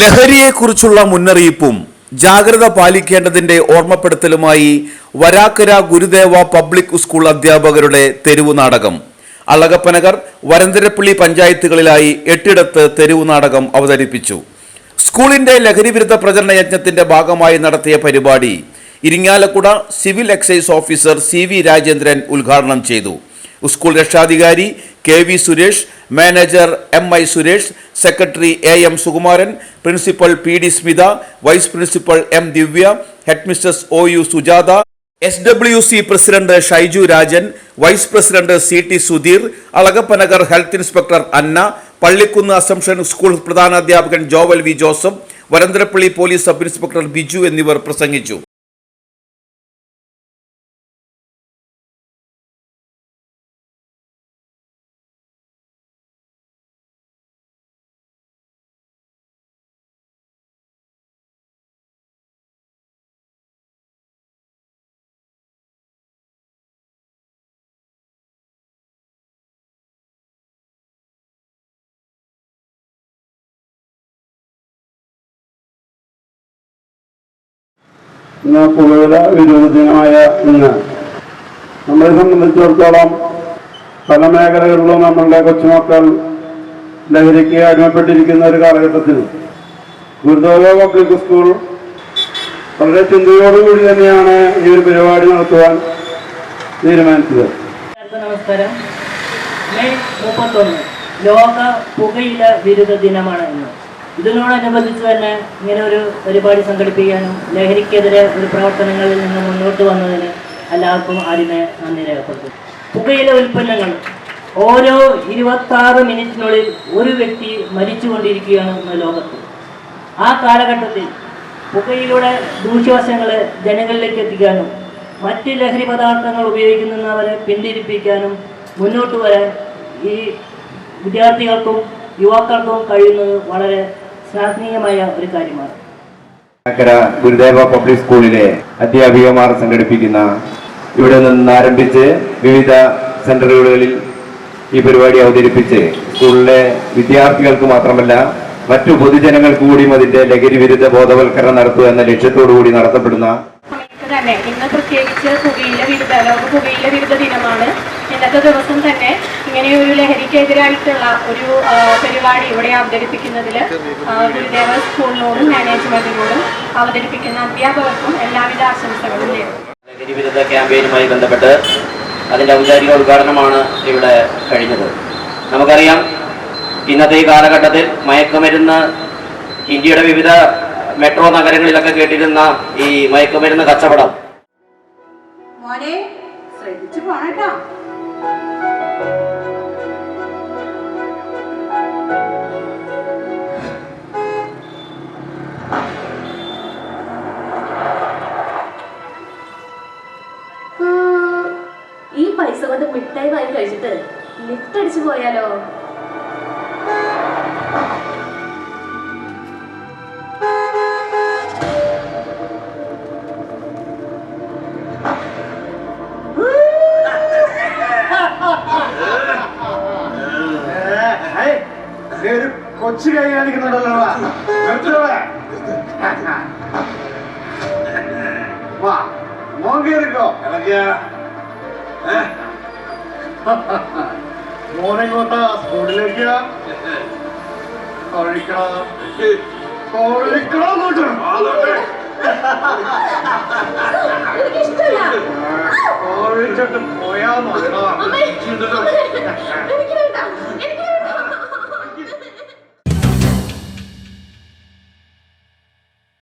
ലഹരിയെക്കുറിച്ചുള്ള മുന്നറിയിപ്പും ജാഗ്രത പാലിക്കേണ്ടതിന്റെ ഓർമ്മപ്പെടുത്തലുമായി വരാക്കര ഗുരുദേവ പബ്ലിക് സ്കൂൾ അധ്യാപകരുടെ തെരുവു നാടകം. അളകപ്പനഗർ വരന്തരപ്പള്ളി പഞ്ചായത്തുകളിലായി എട്ടിടത്ത് തെരുവു നാടകം അവതരിപ്പിച്ചു. സ്കൂളിന്റെ ലഹരിവിരുദ്ധ പ്രചരണ യജ്ഞത്തിന്റെ ഭാഗമായി നടത്തിയ പരിപാടി Irinjalakuda civil excise officer C V Rajendran ഉദ്ഘാടനം ചെയ്തു. സ്കൂൾ രക്ഷാധികാരി K V Suresh manager M I Suresh secretary A M Sukumaran principal P D Smitha vice principal M Divya head mistress O U Sujatha S W C president Shaiju Rajan vice president C T Sudheer Alagappanagar health inspector Anna Pallikkunnu Assumption school പ്രധാനാധ്യാപകൻ Joel V Joseph Varantharappilly police sub inspector Biju എന്നിവർ പ്രസംഗിച്ചു. ഇന്ന് പുകയില ദിനമായ ഇന്ന് നമ്മളെ സംബന്ധിച്ചിടത്തോളം പല മേഖലകളിലും നമ്മളുടെ കൊച്ചുമക്കൾ ലഹരിക്ക് അടിമപ്പെട്ടിരിക്കുന്ന ഒരു കാലഘട്ടത്തിൽ ഗുരുദേവ പബ്ലിക് സ്കൂൾ വളരെ ചിന്തയോടുകൂടി തന്നെയാണ് ഈ ഒരു പരിപാടി നടത്തുവാൻ തീരുമാനിച്ചത്. നമസ്കാരം. മെയ് മുപ്പത്തൊന്ന് ലോക പുകയില വിരുദ്ധ ദിനമാണ് ഇന്ന്. ഇതിനോടനുബന്ധിച്ച് തന്നെ ഇങ്ങനെ ഒരു പരിപാടി സംഘടിപ്പിക്കാനും ലഹരിക്കെതിരെ ഒരു പ്രവർത്തനങ്ങളിൽ നിന്ന് മുന്നോട്ട് വന്നതിന് എല്ലാവർക്കും ആദ്യമേ നന്ദി രേഖപ്പെടുത്തും പുകയില ഉൽപ്പന്നങ്ങൾ. ഓരോ ഇരുപത്താറ് മിനിറ്റിനുള്ളിൽ ഒരു വ്യക്തി മരിച്ചുകൊണ്ടിരിക്കുകയാണ് ഇന്ന് ലോകത്ത്. ആ കാലഘട്ടത്തിൽ പുകയിലൂടെ ദൂഷ്യവശങ്ങൾ ജനങ്ങളിലേക്ക് എത്തിക്കാനും മറ്റ് ലഹരി പദാർത്ഥങ്ങൾ ഉപയോഗിക്കുന്നവരെ പിന്തിരിപ്പിക്കാനും മുന്നോട്ട് വരാൻ ഈ വിദ്യാർത്ഥികൾക്കും യുവാക്കൾക്കും കഴിയുന്നത് വളരെ ശ്ലാഘനീയമായ ഒരു കാര്യമാണ്. ഗുരുദേവ പബ്ലിക് സ്കൂളിലെ അധ്യാപികമാർ സംഘടിപ്പിക്കുന്ന ഇവിടെ നിന്ന് ആരംഭിച്ച് വിവിധ സെന്ററുകളിൽ ഈ പരിപാടി അവതരിപ്പിച്ച് സ്കൂളിലെ വിദ്യാർത്ഥികൾക്ക് മാത്രമല്ല മറ്റു പൊതുജനങ്ങൾക്ക് കൂടിയും അതിന്റെ ലഹരി വിരുദ്ധ ബോധവൽക്കരണം നടത്തുക എന്ന ലക്ഷ്യത്തോടു കൂടി നടത്തപ്പെടുന്ന തന്നെ. ഇന്ന് പ്രത്യേകിച്ച് പുകയില വിരുദ്ധ ലോക പുകയില വിരുദ്ധ ദിനമാണ്. ഇന്നത്തെ ദിവസം തന്നെ ഇങ്ങനെ ഒരു ലഹരിക്കെതിരായിട്ടുള്ള ഒരു പരിപാടി ഇവിടെ അവതരിപ്പിക്കുന്നതിൽ ഗുരുദേവ സ്കൂളിനോടും മാനേജ്മെന്റിനോടും അവതരിപ്പിക്കുന്ന അധ്യാപകർക്കും എല്ലാവിധ ആശംസകളും ലഹരി വിരുദ്ധ ക്യാമ്പയിനുമായി ബന്ധപ്പെട്ട് അതിന്റെ ഔപചാരിക ഉദ്ഘാടനമാണ് ഇവിടെ കഴിഞ്ഞത്. നമുക്കറിയാം ഇന്നത്തെ ഈ കാലഘട്ടത്തിൽ മയക്കുമരുന്ന് ഇന്ത്യയുടെ വിവിധ മെട്രോ നഗരങ്ങളിലൊക്കെ കേട്ടിരുന്ന ഈ മയക്കുമരുന്ന് കച്ചവടം. മോനെ ശ്രദ്ധിച്ചു പോണട്ടോ പൈസ കൊണ്ട് മിഠായി വാങ്ങി കഴിച്ചിട്ട് ലിഫ്റ്റ് അടിച്ചു പോയാലോ ഒരു കൊച്ചു കൈ കാണിക്കുന്നുണ്ടല്ലോ വാ. മോൻ കയറിക്കോ. മോനെങ്ങോട്ടാ സ്കൂളിലേക്ക്? കഴിക്കണം കഴിക്കണം അങ്ങോട്ട്. കഴിച്ചിട്ട് പോയാ നോക്കണം